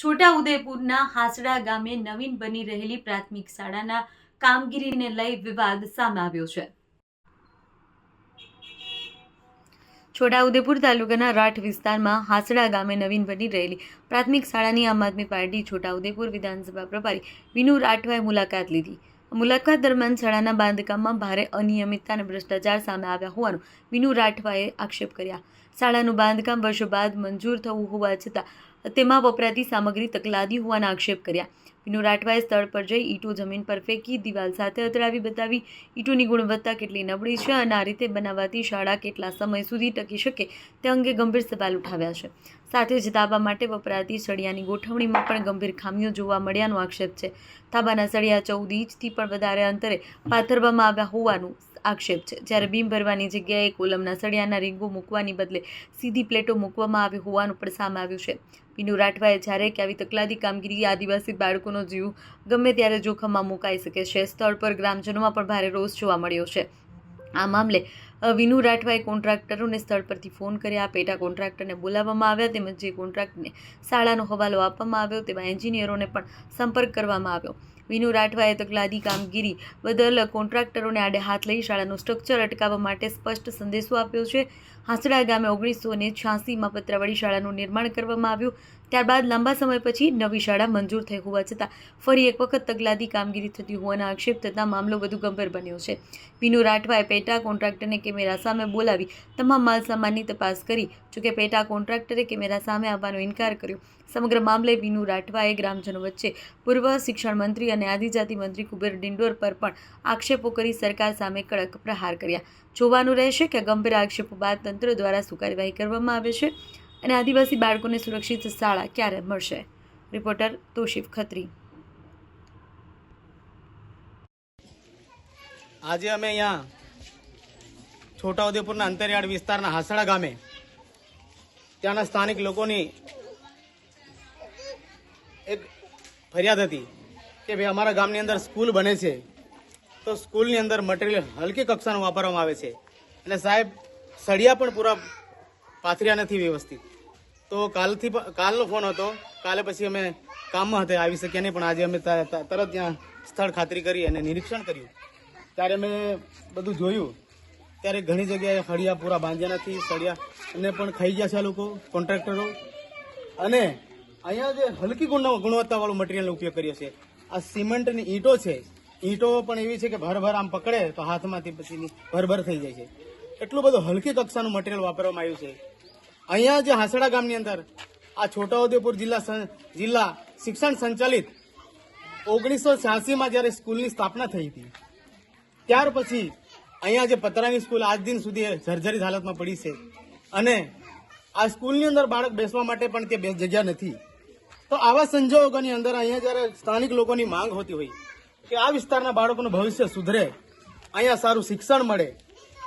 છોટાઉદેપુરના હાસડા ગામે નવીન બની રહેલી પ્રાથમિક શાળાના કામગીરીને લઈ વિવાદ સામે આવ્યો છે. છોટાઉદેપુર તાલુકાના રાઠ વિસ્તારમાં હાસડા ગામે નવીન બની રહેલી પ્રાથમિક શાળાની આમ આદમી પાર્ટી છોટાઉદેપુર વિધાનસભા પ્રભારી વિનુ રાઠવાએ મુલાકાત લીધી. મુલાકાત દરમિયાન શાળાના બાંધકામમાં ભારે અનિયમિતતા અને ભ્રષ્ટાચાર સામે આવ્યા હોવાનું વિનુ રાઠવાએ આક્ષેપ કર્યા. શાળાનું બાંધકામ વર્ષો બાદ મંજૂર થવું હોવા છતાં તેમાં વપરાતી સામગ્રી તકલાદી હોવાના આક્ષેપ કર્યા. વિનુ રાઠવાએ સ્થળ પર જઈ ઈંટો જમીન પર ફેંકી દિવાલ સાથે અથડાવી બતાવી ઈંટોની ગુણવત્તા કેટલી નબળી છે અને આ રીતે બનાવાતી શાળા કેટલા સમય સુધી ટકી શકે તે અંગે ગંભીર સવાલ ઉઠાવ્યા છે. સાથે જ તાબા માટે વપરાતી સળિયાની ગોઠવણીમાં પણ ગંભીર ખામીઓ જોવા મળ્યાનો આક્ષેપ છે. તાબાના સળિયા ચૌદ ઇંચથી પણ વધારે અંતરે પાથરવામાં આવ્યા હોવાનું આક્ષેપ છે. જ્યારે બીમ ભરવાની જગ્યાએ કોલમના સળિયાના રીંગો મૂકવાની બદલે સીધી પ્લેટો મૂકવામાં આવી હોવાનું પણ સામે આવ્યું છે. વિનુ રાઠવાએ જ્યારે કે આવી તકલાદી કામગીરી આદિવાસી બાળકોનો જીવ ગમે ત્યારે જોખમમાં મુકાઈ શકે છે સ્થળ પર ગ્રામજનોમાં પણ ભારે રોષ જોવા મળ્યો છે. આ મામલે વિનુ રાઠવાએ કોન્ટ્રાક્ટરોને સ્થળ પરથી ફોન કર્યા. પેટા કોન્ટ્રાક્ટરને બોલાવવામાં આવ્યા તેમજ જે કોન્ટ્રાક્ટને શાળાનો હવાલો આપવામાં આવ્યો તેવા એન્જિનિયરોને પણ સંપર્ક કરવામાં આવ્યો. વિનુ રાઠવાએ તકલાદી કામગીરી બદલ કોન્ટ્રાક્ટરોને આડે હાથ લઈ શાળાનું સ્ટ્રક્ચર અટકાવવા માટે સ્પષ્ટ સંદેશો આપ્યો છે. હાંસડા ગામે ઓગણીસો ને છ્યાસીમાં પત્રાવાળી શાળાનું નિર્માણ કરવામાં આવ્યું. ત્યારબાદ લાંબા સમય પછી નવી શાળા મંજૂર થઈ હોવા છતાં ફરી એક વખત તકલાદી કામગીરી થતી હોવાના આક્ષેપ થતાં મામલો વધુ ગંભીર બન્યો છે. વિનુ રાઠવાએ પેટા કોન્ટ્રાક્ટરને કેમેરા સામે બોલાવી તમામ માલસામાનની તપાસ કરી, જોકે પેટા કોન્ટ્રાક્ટરે કેમેરા સામે આવવાનો ઇનકાર કર્યો. સમગ્ર મામલે વિનુ રાઠવાએ ગ્રામજનો વચ્ચે પૂર્વ શિક્ષણ મંત્રી અને આદિજાતિ મંત્રી કુબેર ડિંડોર પર પણ આક્ષેપો કરી સરકાર સામે કડક પ્રહાર કર્યા. જોવાનું રહેશે કે ગંભીર આક્ષેપો બાદ તંત્ર દ્વારા શું કાર્યવાહી કરવામાં આવે છે અને આદિવાસી બાળકોને સુરક્ષિત શાળા ક્યારે મળશે? રિપોર્ટર તોશિફ ખત્રી. આજે અમે અહીંયા છોટાઉદેપુરના અંતરિયાળ વિસ્તારના હાસડા ગામે ત્યાંના સ્થાનિક લોકોની એક ફરિયાદ હતી કે ભાઈ અમારા ગામની અંદર સ્કૂલ બને છે. તો સ્કૂલની અંદર મટીરિયલ હલકી કક્ષાનું વાપરવામાં આવે છે. અને સાહેબ, સળિયા પણ પૂરા પાથર્યા નથી વ્યવસ્થિત. તો કાલથી કાલનો ફોન હતો. કાલે પછી અમે કામમાં હતા, આવી શક્યા નહીં, પણ આજે અમે તરત ત્યાં સ્થળ ખાતરી કરી અને નિરીક્ષણ કર્યું. ત્યારે મેં બધું જોયું. ત્યારે ઘણી જગ્યાએ હળિયા પૂરા બાંધ્યા નથી, સળિયા અને પણ ખાઈ ગયા છે આ લોકો કોન્ટ્રાક્ટરો અને અહીંયા જે હલકી ગુણ ગુણવત્તાવાળું મટીરિયલનો ઉપયોગ કર્યો છે. આ સિમેન્ટની ઈંટો છે. ઈંટો પણ એવી છે કે ભરભર આમ પકડે તો હાથમાંથી પછી ભરભર થઈ જાય છે. એટલું બધું હલકી કક્ષાનું મટીરિયલ વાપરવામાં આવ્યું છે. અહીંયા જે હાસડા ગામની અંદર આ છોટાઉદેપુર જિલ્લા જિલ્લા શિક્ષણ સંચાલિત ઓગણીસો છ્યાસીમાં જ્યારે સ્કૂલની સ્થાપના થઈ હતી, ત્યાર પછી અહીંયા જે પતરાની સ્કૂલ આજ દિન સુધી જર્જરિત હાલતમાં પડી છે. અને આ સ્કૂલની અંદર બાળક બેસવા માટે પણ તે બે જગ્યા નથી. તો આવા સંજોગોની અંદર અહીંયા જ્યારે સ્થાનિક લોકોની માંગ હોતી હોય કે આ વિસ્તારના બાળકોનું ભવિષ્ય સુધરે, અહીંયા સારું શિક્ષણ મળે,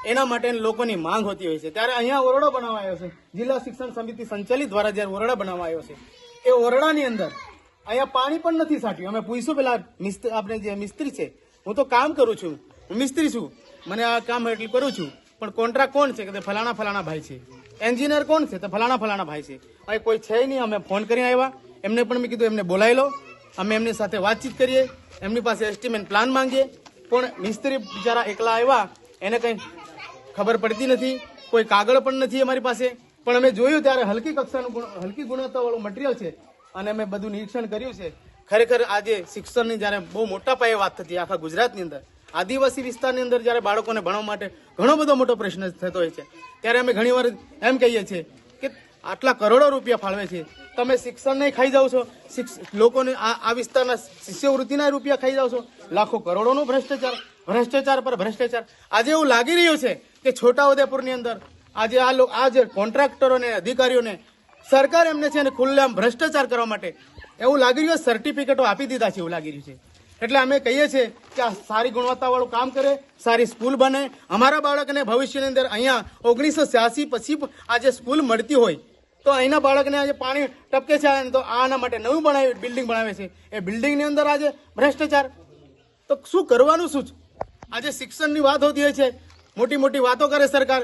એના માટે લોકોની માંગ હોતી હોય છે. ત્યારે અહીંયા ઓરડો બનાવાયો છે. જિલ્લા શિક્ષણ સમિતિ સંચાલિત દ્વારા જ્યારે ઓરડા બનાવાયો છે. એ ઓરડાની અંદર અહીંયા પાણી પણ નથી સાટ્યું અમે પૂછ્યું પેલા આપણે જે મિસ્ત્રી છે, હું તો કામ કરું છું. હું મિસ્ત્રી છું. મને આ કામ એટલું કરું છું. પણ કોન્ટ્રાક્ટ કોણ છે? કે ફલાણા ફલાણા ભાઈ છે. એન્જિનિયર કોણ છે? તો ફલાણા ફલાણા ભાઈ છે. અહીં કોઈ છે નહીં. અમે ફોન કરી આવ્યા. એમને પણ મેં કીધું, એમને બોલાવી લો. અમે એમની સાથે વાતચીત કરીએ, એમની પાસે એસ્ટિમેટ પ્લાન માંગીએ, પણ મિસ્ત્રી બિચારા એકલા આવ્યા, એને કંઈ ખબર પડતી નથી, કોઈ કાગળ પણ નથી અમારી પાસે. પણ અમે જોયું ત્યારે હલકી કક્ષાનું હલકી ગુણવત્તાવાળું મટીરિયલ છે અને અમે બધું નિરીક્ષણ કર્યું છે. ખરેખર આજે શિક્ષણની જ્યારે બહુ મોટા પાયે વાત થતી આખા ગુજરાતની અંદર, આદિવાસી વિસ્તારની અંદર જ્યારે બાળકોને ભણવા માટે ઘણો બધો મોટો પ્રશ્ન થતો હોય છે, ત્યારે અમે ઘણીવાર એમ કહીએ છીએ આટલા કરોડો રૂપિયા ફાળવે છે. તમે શિક્ષણ નહીં ખાઈ જાઓ છો. લોકોને આ આ વિસ્તારના શિષ્યવૃત્તિના રૂપિયા ખાઈ જાઓ છો. લાખો કરોડોનો ભ્રષ્ટાચાર ભ્રષ્ટાચાર પર ભ્રષ્ટાચાર. આજે એવું લાગી રહ્યું છે કે છોટાઉદેપુરની અંદર આજે આ લોકો આ જે કોન્ટ્રાક્ટરોને અધિકારીઓને સરકાર એમને છે ને ખુલ્લેઆમ ભ્રષ્ટાચાર કરવા માટે એવું લાગી રહ્યું સર્ટિફિકેટો આપી દીધા છે એવું લાગી રહ્યું છે. એટલે અમે કહીએ છીએ કે આ સારી ગુણવત્તાવાળું કામ કરે, સારી સ્કૂલ બને. અમારા બાળકને ભવિષ્યની અંદર અહીંયા ઓગણીસો પછી આજે સ્કૂલ મળતી હોય તો અહીંના બાળકને આજે પાણી ટપકે છે તો આના માટે નવું બનાવ્યું બિલ્ડિંગ બનાવે છે. એ બિલ્ડિંગની અંદર આજે ભ્રષ્ટાચાર. તો શું કરવાનું શું છે? આજે શિક્ષણની વાત હોતી હોય છે, મોટી મોટી વાતો કરે સરકાર.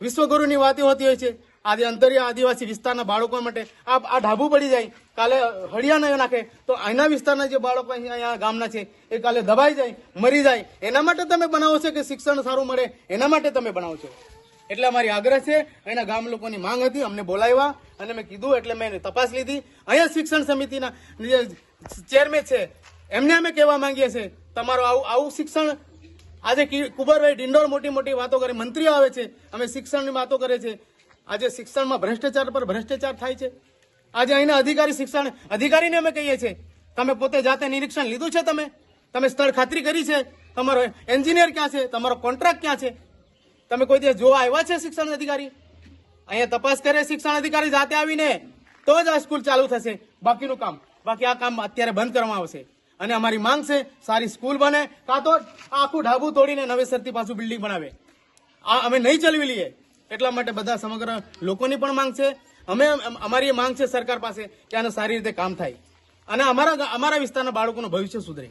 વિશ્વગુરુની વાતો હોતી હોય છે. આજે અંતરિયા આદિવાસી વિસ્તારના બાળકો માટે આ આ ઢાબુ પડી જાય, કાલે હળિયા ન નાખે, તો અહીંના વિસ્તારના જે બાળકો અહીં અહીંયા ગામના છે, એ કાલે દબાઈ જાય, મરી જાય. એના માટે તમે બનાવો છો કે શિક્ષણ સારું મળે? એના માટે તમે બનાવો છો? એટલે અમારી આગ્રહ છે અહીંના ગામ લોકોની માંગ હતી, અમને બોલાવ્યા અને મેં કીધું, એટલે મેં તપાસ લીધી. અહીંયા શિક્ષણ સમિતિના ચેરમેન છે, એમને અમે કહેવા માંગીએ છીએ, તમારું આવું આવું શિક્ષણ આજે કી- કુંવરભાઈ ડિંડોર મોટી મોટી વાતો કરે, મંત્રીઓ આવે છે, અમે શિક્ષણની વાતો કરે છે. આજે શિક્ષણમાં ભ્રષ્ટાચાર પર ભ્રષ્ટાચાર થાય છે. આજે અહીંના અધિકારી શિક્ષણ, અધિકારીને અમે કહીએ છીએ, તમે પોતે જાતે નિરીક્ષણ લીધું છે તમે? તમે સ્થળ ખાતરી કરી છે? તમારો એન્જિનિયર ક્યાં છે? તમારો કોન્ટ્રાક્ટ ક્યાં છે? તમે કોઈ દિવસ જોવા આવ્યા છે શિક્ષણ અધિકારી? અહીંયા તપાસ કરે શિક્ષણ અધિકારી જાતે આવીને, તો જ આ સ્કૂલ ચાલુ થશે. બાકીનું કામ. બાકી આ કામ અત્યારે બંધ કરવામાં આવશે. અને અમારી માંગ છે, સારી સ્કૂલ બને, કાં તો આખું ઢાબુ તોડીને નવેસરથી પાછું બિલ્ડિંગ બનાવે. આ અમે નહીં ચલવી લઈએ. એટલા માટે બધા સમગ્ર લોકોની પણ માંગ છે. અમે અમારી માંગ છે સરકાર પાસે કે આનું સારી રીતે કામ થાય. અને અમારા અમારા વિસ્તારના બાળકોનું ભવિષ્ય સુધરે.